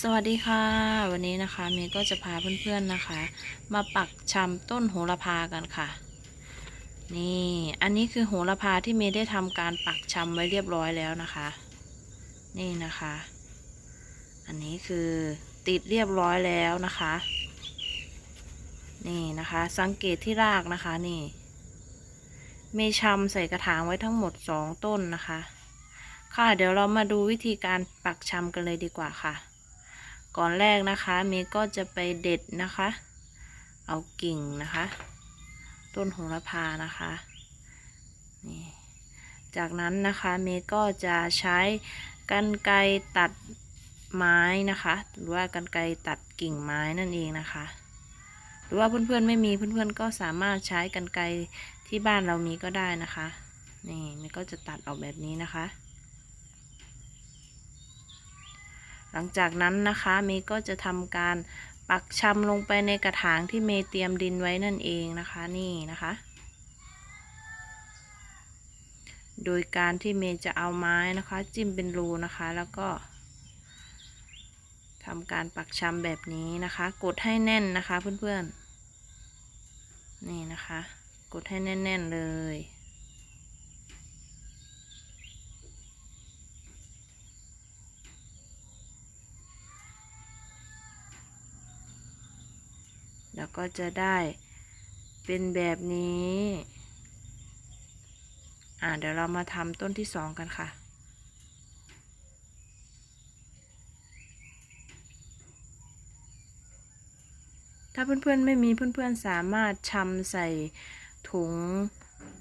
สวัสดีค่ะ วันนี้นะคะเมย์ก็จะพาเพื่อนๆนะคะ มาปักชำต้นโหระพากันค่ะ นี่อันนี้คือโหระพาที่เมย์ได้ทำการปักชำไว้เรียบร้อยแล้วนะคะ นี่นะคะ อันนี้คือติดเรียบร้อยแล้วนะคะ นี่นะคะ สังเกตที่รากนะคะนี่ เมย์ชำใส่กระถางไว้ทั้งหมดสองต้นนะคะ ค่ะเดี๋ยวเรามาดูวิธีการปักชำกันเลยดีกว่าค่ะ ก่อนแรกนะคะเมย์ก็จะไปเด็ดนะคะ เอากิ่งนะคะ ต้นโหระพานะคะนี่จากนั้นนะคะเมย์ก็จะใช้กันไกรตัดไม้นะคะ หรือว่ากันไกรตัดกิ่งไม้นั่นเองนะคะ หรือว่าเพื่อนๆไม่มีเพื่อนๆก็สามารถใช้กันไกรที่บ้านเรามีก็ได้นะคะนี่เมย์ก็จะตัดออกแบบนี้นะคะ หลังจากนั้นนะคะเมย์ก็จะทำการปักชำลงไปในกระถางที่เมย์เตรียมดินไว้นั่นเองนะคะนี่นะคะ โดยการที่เมย์จะเอาไม้นะคะ จิ้มเป็นรูนะคะ แล้วก็ทำการปักชำแบบนี้นะคะ กดให้แน่นนะคะเพื่อนๆนี่นะคะ กดให้แน่น ๆ เลย แล้วก็จะได้เป็นแบบนี้ อ่าเดี๋ยวเรามาทำต้นที่สองกันค่ะ ถ้าเพื่อนๆไม่มีเพื่อนๆสามารถชำใส่ถุง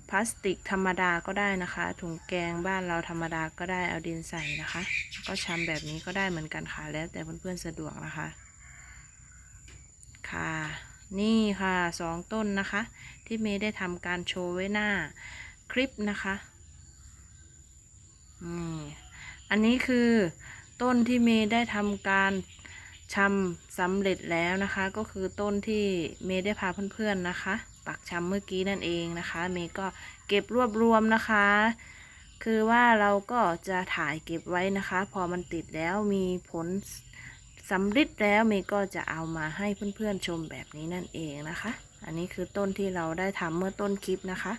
พลาสติกธรรมดาก็ได้นะคะ ถุงแกงบ้านเราธรรมดาก็ได้เอาดินใส่นะคะ ก็ชำแบบนี้ก็ได้เหมือนกันค่ะ แล้วแต่เพื่อนๆสะดวกนะคะค่ะ นี่ค่ะสองต้นนะคะ ที่เมย์ได้ทำการโชว์ไว้หน้าคลิปนะคะนี่อันนี้คือต้นที่เมย์ได้ทำการชำสำเร็จแล้วนะคะ ก็คือต้นที่เมย์ได้พาเพื่อนๆนะคะ ปักชำเมื่อกี้นั่นเองนะคะ เมย์ก็เก็บรวบรวมนะคะ คือว่าเราก็จะถ่ายเก็บไว้นะคะ พอมันติดแล้วมีผล สำริดแล้วเมย์ก็จะเอามาให้เพื่อนๆชมแบบนี้นั่นเองนะคะ อันนี้คือต้นที่เราได้ทำเมื่อต้นคลิปนะคะ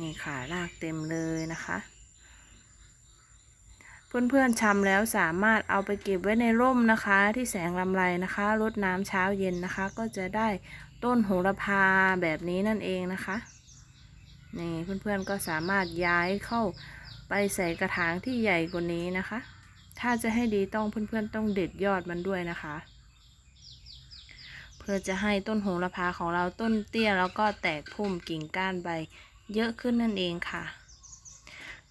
นี่ค่ะรากเต็มเลยนะคะ เพื่อนๆชำแล้วสามารถเอาไปเก็บไว้ในร่มนะคะ ที่แสงลำไรนะคะรดน้ำเช้าเย็นนะคะ ก็จะได้ต้นโหระพาแบบนี้นั่นเองนะคะนี่เพื่อนๆก็สามารถย้ายเข้าไปใส่กระถางที่ใหญ่กว่านี้นะคะ ถ้าจะให้ดีต้องเพื่อนๆต้องเด็ดยอดมันด้วยนะคะ เพื่อจะให้ต้นโหระพาของเราต้นเตี้ยแล้วก็แตกพุ่มกิ่งก้านใบเยอะขึ้นนั่นเองค่ะ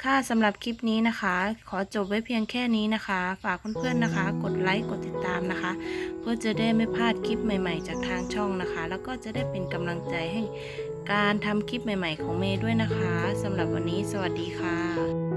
ค่ะสำหรับคลิปนี้นะคะ ขอจบไว้เพียงแค่นี้นะคะ ฝากเพื่อนๆนะคะ กดไลค์กดติดตามนะคะ เพื่อจะได้ไม่พลาดคลิปใหม่ ๆ จากทางช่องนะคะ แล้วก็จะได้เป็นกำลังใจให้การทำคลิปใหม่ ๆ ของเมย์ด้วยนะคะสำหรับวันนี้สวัสดีค่ะ